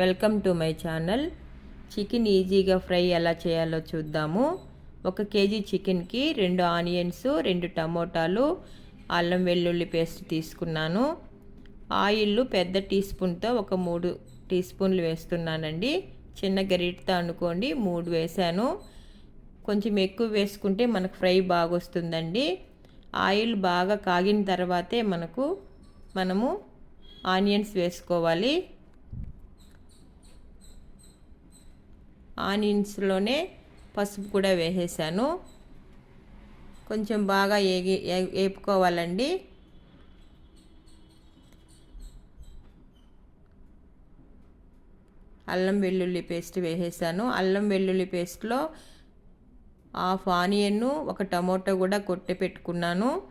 Welcome to my channel. Chicken ఈజీగా fry ఎలా చేయాలో చూద్దాము. ఒక కేజీ చికెన్కి రెండు ఆనియన్స్ రెండు టమోటాలు అల్లం వెల్లుల్లి పేస్ట్ తీసుకున్నాను. ఆయిల్ పెద్ద టీ స్పూన్తో ఒక మూడు టీ స్పూన్లు వేస్తున్నానండి. చిన్న గరిటతో అనుకోండి మూడు వేసాను కొంచెం ఎక్కువ వేసుకుంటే మనకు ఫ్రై బాగా వస్తుందండి. ఆయిల్ బాగా కాగిన తర్వాతే మనకు మనము ఆనియన్స్ వేసుకోవాలి. ఆనియన్స్లోనే పసుపు కూడా వేసేసాను. కొంచెం బాగా ఏగి వేపుకోవాలండి అల్లం వెల్లుల్లి పేస్ట్ వేసేసాను. అల్లం వెల్లుల్లి పేస్ట్లో హాఫ్ ఆనియన్ ఒక టమోటో కూడా కొట్టి పెట్టుకున్నాను.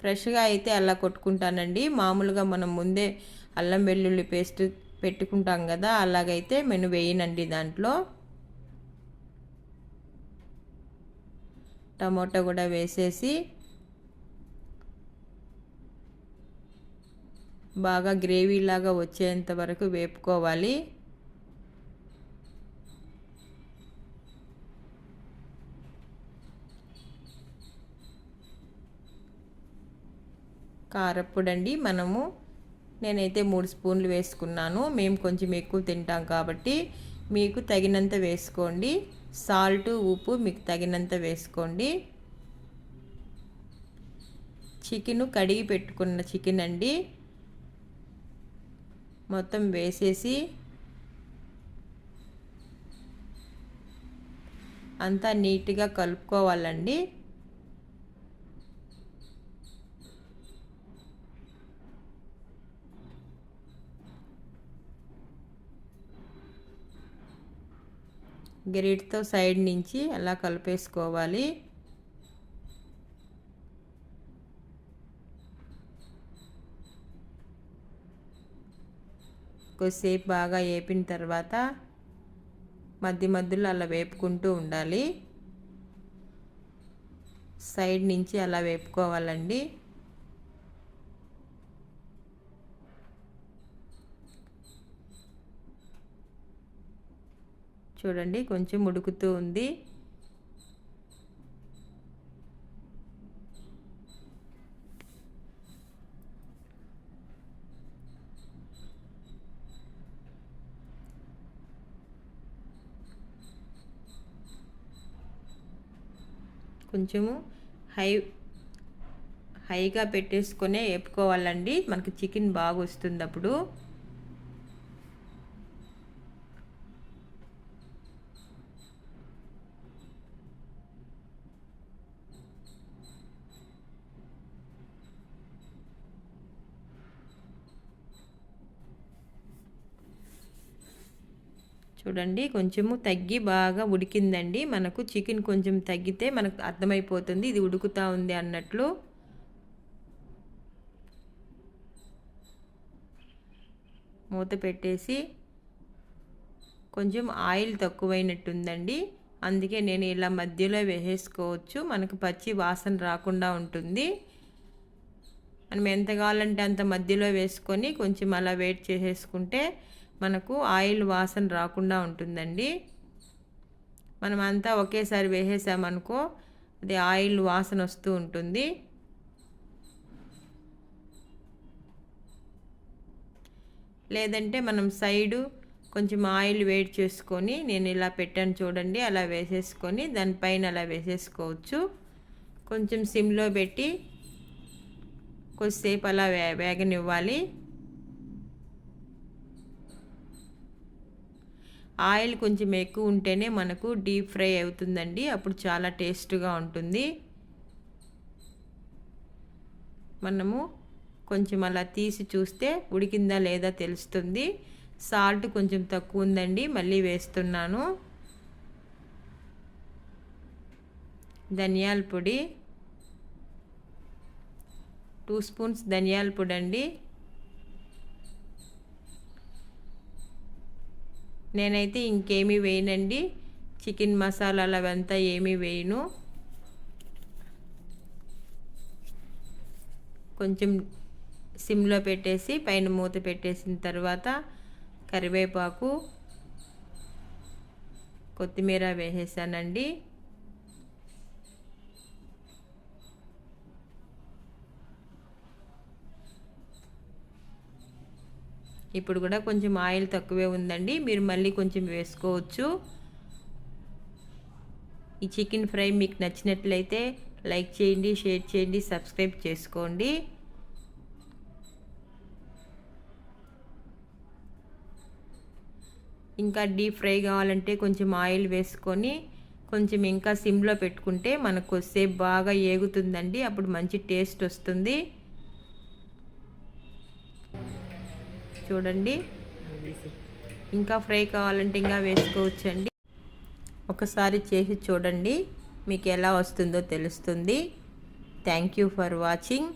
ఫ్రెష్గా అయితే అలా కొట్టుకుంటానండి. మామూలుగా మనం ముందే అల్లం వెల్లుల్లి పేస్ట్ పెట్టుకుంటాం కదా అలాగైతే మెను వేయనండి దాంట్లో. టమోటా కూడా వేసేసి బాగా గ్రేవీలాగా వచ్చేంత వరకు వేపుకోవాలి. కారప్పుడండి మనము నేనైతే మూడు స్పూన్లు వేసుకున్నాను. మేము కొంచెం ఎక్కువ తింటాం కాబట్టి మీకు తగినంత వేసుకోండి. సాల్ట్ ఉప్పు మీకు తగినంత వేసుకోండి. చికెను కడిగి పెట్టుకున్న చికెన్ అండి. మొత్తం వేసేసి అంతా నీట్గా కలుపుకోవాలండి. గరిటతో సైడ్ నుంచి అలా కలిపేసుకోవాలి. కొద్దిసేపు బాగా వేపిన తర్వాత మధ్య మధ్యలో అలా వేపుకుంటూ ఉండాలి. సైడ్ నుంచి అలా వేపుకోవాలండి. చూడండి కొంచెం ఉడుకుతూ ఉంది. కొంచెము హై హైగా పెట్టేసుకొని వేపుకోవాలండి. మనకి చికెన్ బాగా వస్తుంది అప్పుడు. చూడండి కొంచెము తగ్గి బాగా ఉడికిందండి. మనకు చికెన్ కొంచెం తగ్గితే మనకు అర్థమైపోతుంది ఇది ఉడుకుతూ ఉంది అన్నట్లు. మూత పెట్టేసి కొంచెం ఆయిల్ తక్కువైనట్టుందండి. అందుకే నేను ఇలా మధ్యలో వేసేసుకోవచ్చు. మనకు పచ్చి వాసన రాకుండా ఉంటుంది. మనం ఎంత కావాలంటే అంత మధ్యలో వేసుకొని కొంచెం అలా వెయిట్ చేసేసుకుంటే మనకు ఆయిల్ వాసన రాకుండా ఉంటుందండి. మనం అంతా ఒకేసారి వేసేసామనుకో అది ఆయిల్ వాసన వస్తూ ఉంటుంది. లేదంటే మనం సైడు కొంచెం ఆయిల్ వేడి చేసుకొని నేను ఇలా పెట్టాను చూడండి అలా వేసేసుకొని దానిపైన అలా వేసేసుకోవచ్చు. కొంచెం సిమ్లో పెట్టి కొద్దిసేపు అలా వే వేగనివ్వాలి. ఆయిల్ కొంచెం ఎక్కువ ఉంటేనే మనకు డీప్ ఫ్రై అవుతుందండి. అప్పుడు చాలా టేస్ట్గా ఉంటుంది. మనము కొంచెం అలా తీసి చూస్తే ఉడికిందా లేదా తెలుస్తుంది. సాల్ట్ కొంచెం తక్కువ ఉందండి. మళ్ళీ వేస్తున్నాను. ధనియాల పొడి టూ స్పూన్స్ ధనియాల పొడి అండి. నేనైతే ఇంకేమీ వేయనండి. చికెన్ మసాలాలు అవంతా ఏమీ వేయను. కొంచెం సిమ్లో పెట్టేసి పైన మూత పెట్టేసిన తర్వాత కరివేపాకు కొత్తిమీర వేసేసానండి. ఇప్పుడు కూడా కొంచెం ఆయిల్ తక్కువే ఉందండి. మీరు మళ్ళీ కొంచెం వేసుకోవచ్చు. ఈ చికెన్ ఫ్రై మీకు నచ్చినట్లయితే లైక్ చేయండి షేర్ చేయండి సబ్స్క్రైబ్ చేసుకోండి. ఇంకా డీప్ ఫ్రై కావాలంటే కొంచెం ఆయిల్ వేసుకొని కొంచెం ఇంకా సిమ్లో పెట్టుకుంటే మనకు కొద్దిసేపు బాగా ఏగుతుందండి. అప్పుడు మంచి టేస్ట్ వస్తుంది. చూడండి. ఇంకా ఫ్రై కావాలంటే ఇంకా వేసుకోవచ్చండి. ఒకసారి చేసి చూడండి. మీకు ఎలా వస్తుందో తెలుస్తుంది. Thank you for watching